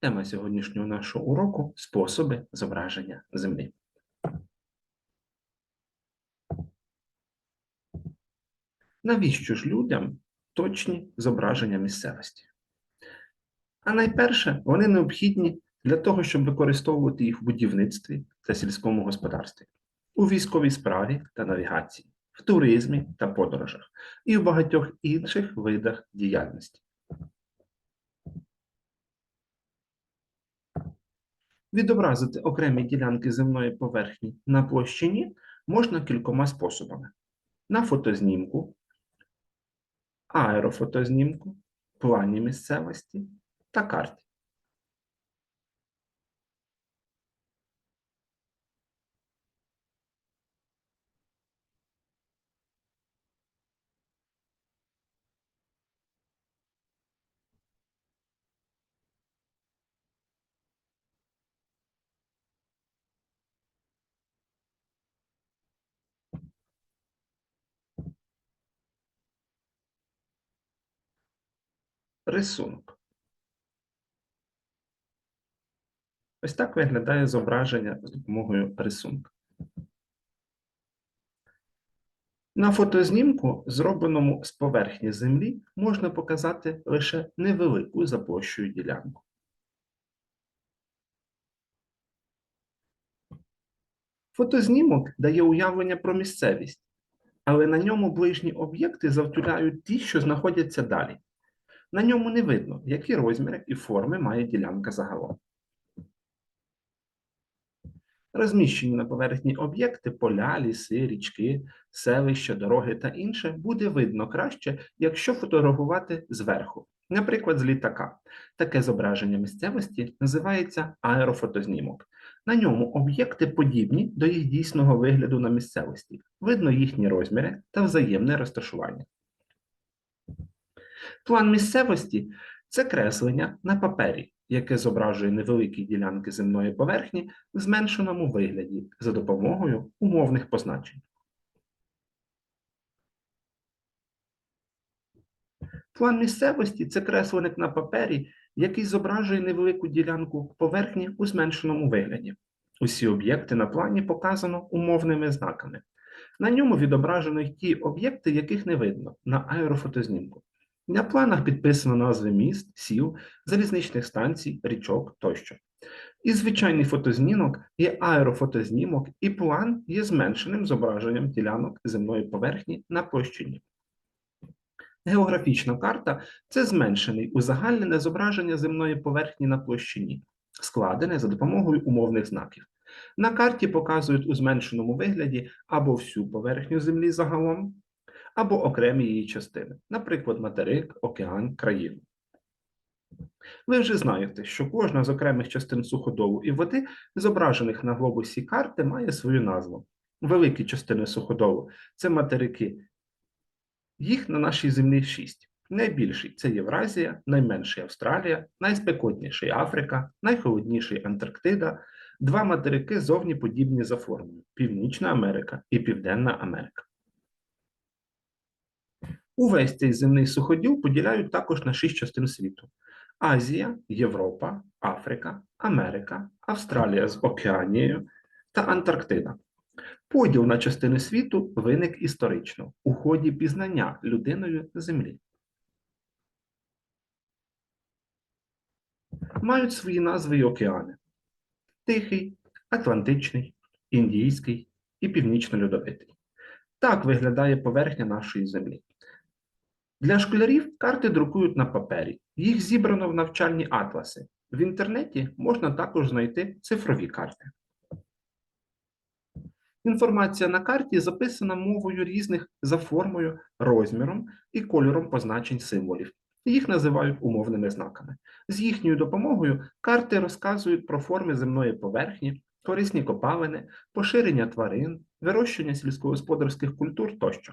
Тема сьогоднішнього нашого уроку способи зображення Землі. Навіщо ж людям точні зображення місцевості? А найперше, вони необхідні для того, щоб використовувати їх в будівництві та сільському господарстві, у військовій справі та навігації, в туризмі та подорожах і в багатьох інших видах діяльності. Відобразити окремі ділянки земної поверхні на площині можна кількома способами: на фотознімку, аерофотознімку, плані місцевості та карті. Рисунок. Ось так виглядає зображення з допомогою рисунка. На фотознімку, зробленому з поверхні землі, можна показати лише невелику за площею ділянку. Фотознімок дає уявлення про місцевість, але на ньому ближні об'єкти завтуляють ті, що знаходяться далі. На ньому не видно, які розміри і форми має ділянка загалом. Розміщені на поверхні об'єкти, поля, ліси, річки, селища, дороги та інше буде видно краще, якщо фотографувати зверху, наприклад, з літака. Таке зображення місцевості називається аерофотознімок. На ньому об'єкти подібні до їх дійсного вигляду на місцевості. Видно їхні розміри та взаємне розташування. План місцевості це креслення на папері, яке зображує невеликі ділянки земної поверхні в зменшеному вигляді за допомогою умовних позначень. План місцевості це кресленик на папері, який зображує невелику ділянку поверхні у зменшеному вигляді. Усі об'єкти на плані показано умовними знаками. На ньому відображено ті об'єкти, яких не видно на аерофотознімку. На планах підписано назви міст, сіл, залізничних станцій, річок тощо. І звичайний фотознімок є аерофотознімок, і план є зменшеним зображенням ділянок земної поверхні на площині. Географічна карта це зменшений узагальнене зображення земної поверхні на площині, складене за допомогою умовних знаків. На карті показують у зменшеному вигляді або всю поверхню землі загалом, або окремі її частини, наприклад, материк, океан, країну. Ви вже знаєте, що кожна з окремих частин суходолу і води, зображених на глобусі карти, має свою назву. Великі частини суходолу це материки. Їх на нашій землі шість. Найбільший це Євразія, найменший Австралія, найспекотніший Африка, найхолодніший Антарктида, два материки зовні подібні за формою Північна Америка і Південна Америка. Увесь цей земний суходіл поділяють також на шість частин світу: Азія, Європа, Африка, Америка, Австралія з Океанією та Антарктида. Поділ на частини світу виник історично у ході пізнання людиною Землі. Мають свої назви й океани: Тихий, Атлантичний, Індійський і Північно-Льодовитий. Так виглядає поверхня нашої Землі. Для школярів карти друкують на папері. Їх зібрано в навчальні атласи. В інтернеті можна також знайти цифрові карти. Інформація на карті записана мовою різних за формою, розміром і кольором позначень символів. Їх називають умовними знаками. З їхньою допомогою карти розказують про форми земної поверхні, корисні копалини, поширення тварин, вирощення сільськогосподарських культур тощо.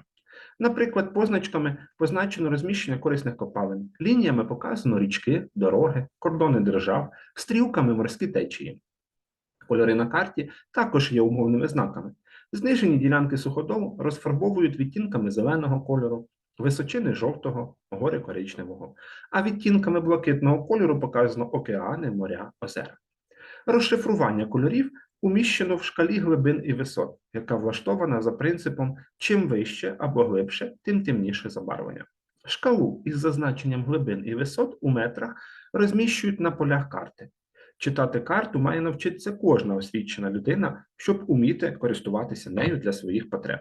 Наприклад, позначками позначено розміщення корисних копалин, лініями показано річки, дороги, кордони держав, стрілками морські течії. Кольори на карті також є умовними знаками. Знижені ділянки суходолу розфарбовують відтінками зеленого кольору, височини жовтого, гори коричневого, а відтінками блакитного кольору показано океани, моря, озера. Розшифрування кольорів уміщено в шкалі глибин і висот, яка влаштована за принципом чим вище або глибше, тим темніше забарвлення. Шкалу із зазначенням глибин і висот у метрах розміщують на полях карти. Читати карту має навчитися кожна освічена людина, щоб уміти користуватися нею для своїх потреб.